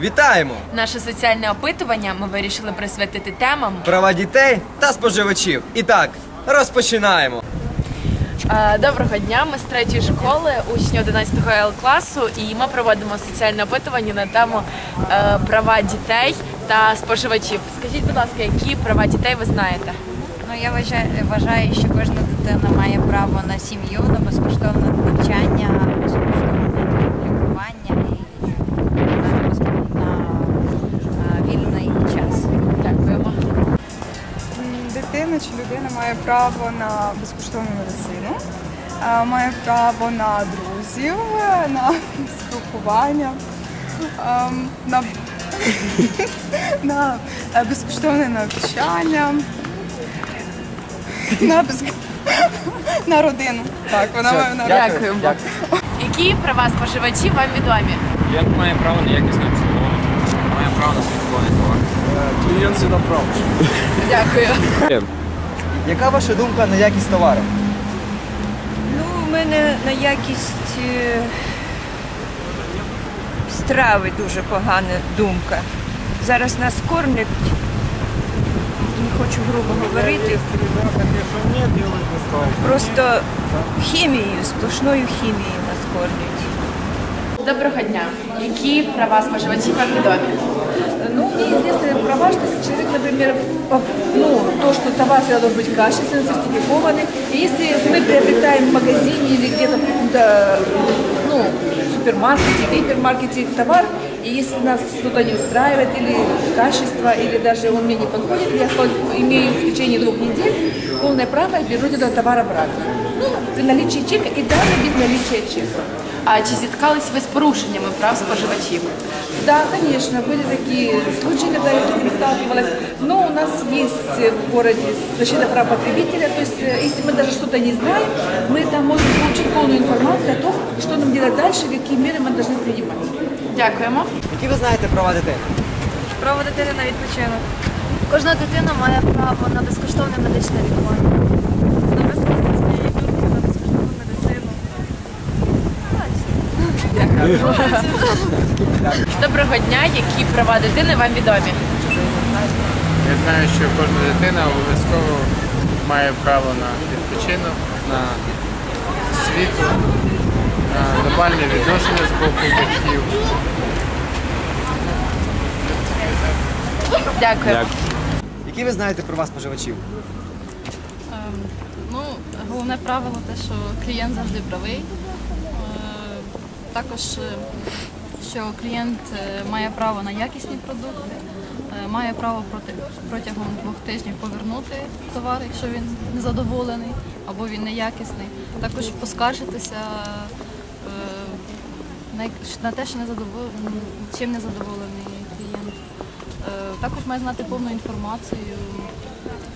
Вітаємо! Наше соціальне опитування ми вирішили присвятити темам. Права дітей та споживачів. І так, розпочинаємо. Е, Доброго дня, ми з третьої школи, учні 11 Л класу, і ми проводимо соціальне опитування на тему е, права дітей та споживачів. Скажіть, будь ласка, які права дітей ви знаєте? Ну я вважаю, що кожна дитина має право на сім'ю, на безкоштовне навчання, безкоштовне лікування і на, безкоштовне- на е, вільний час. Дякуємо. Дитина чи людина має право на безкоштовну медицину, має право на друзів, на спілкування, ем, на, на е, безкоштовне навчання, на, на родину. Так, вона має на родину. Які права споживачів вам відомі? Клієнт має право на якісне обслуговування. Має право на слідкування товару. Клієнт завжди прав. Дякую. Яка ваша думка на якість товару? Ну, у мене на якість е, страви дуже погана думка. Зараз нас кормлять, не хочу грубо говорити, просто хімією, сплошною хімією нас кормлять. Доброго дня. Які права споживачів вам відомі? Мне известны права, что если человек, например, ну, то, что товар всегда должен быть качественный, сертификованный, и если мы приобретаем в магазине или где-то в каком-то, ну, супермаркете, гипермаркете товар, и если нас что-то не устраивает, или качество, или даже он мне не подходит, я имею в течение двух недель полное право вернуть этот товар обратно. Ну, при наличии чека и даже без наличия чека. А чи зіткались ви з порушеннями прав споживачів? Да, конечно, были такие случаи, когда я с этим сталкивалась. Но у нас есть в городе защита прав потребителя. То есть, э, если мы даже что-то не знаем, мы там можем получить полную информацию о том, что нам делать дальше, какие меры мы должны принимать. Дякуємо. Які ви знаєте права дітей? Право дитини на відпочинок. Кожна дитина має право на безкоштовне медичне лікування. Доброго дня. Які права дитини вам відомі? Я знаю, що кожна дитина обов'язково має право на відпочинок, на освіту, на нормальне відношення з боку батьків. Дякую. Які ви знаєте права споживачів? Ну, головне правило те, що клієнт завжди правий. Також, е, що клієнт е, має право на якісні продукти, е, має право протягом двох тижнів повернути товар, якщо він незадоволений або він неякісний. Також поскаржитися на, те, що чим незадоволений клієнт. Також має знати повну інформацію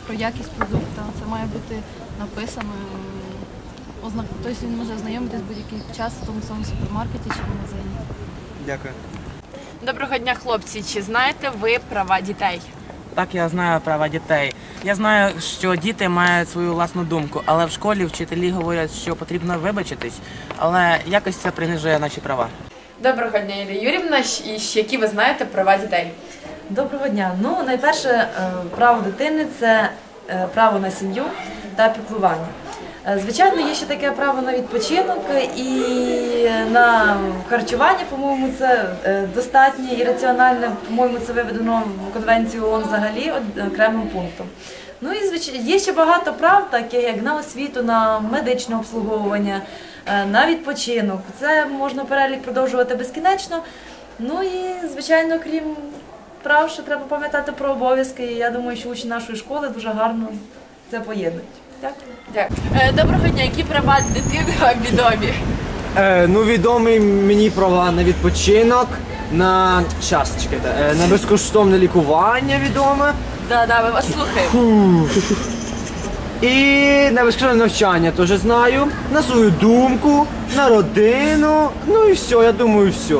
про якість продукту. Це має бути написано. М, озна- Тобто він може ознайомитись будь-який час в тому самому супермаркеті чи в магазині. Дякую. Доброго дня, хлопці. Чи знаєте ви права дітей? Так, я знаю права дітей. Я знаю, що діти мають свою власну думку, але в школі вчителі говорять, що потрібно вибачитись, але якось це принижує наші права. Доброго дня, Ірина Юрівна. І ще які ви знаєте права дітей? Доброго дня. Ну, найперше, е, право дитини це е, право на сім'ю та піклування. Е, Звичайно, є ще таке право на відпочинок і на харчування, по-моєму, це е, достатнє і раціональне, по-моєму, це виведено в конвенцію ООН взагалі окремим пунктом. Ну і звичайно, є ще багато прав, таких як на освіту, на медичне обслуговування, е, на відпочинок. Це можна перелік продовжувати безкінечно. Ну і звичайно, крім прав, що треба пам'ятати про обов'язки. Я думаю, що учні нашої школи дуже гарно це поєднують. Дякую. Дякую. Е, Доброго дня, які права дитини вам відомі? Е, ну, відомі мені права на відпочинок, на час, чекайте, е, на безкоштовне лікування відоме. Да, да, ми вас слухаємо. І на безкоштовне навчання теж знаю, на свою думку, на родину. Ну і все, я думаю, все.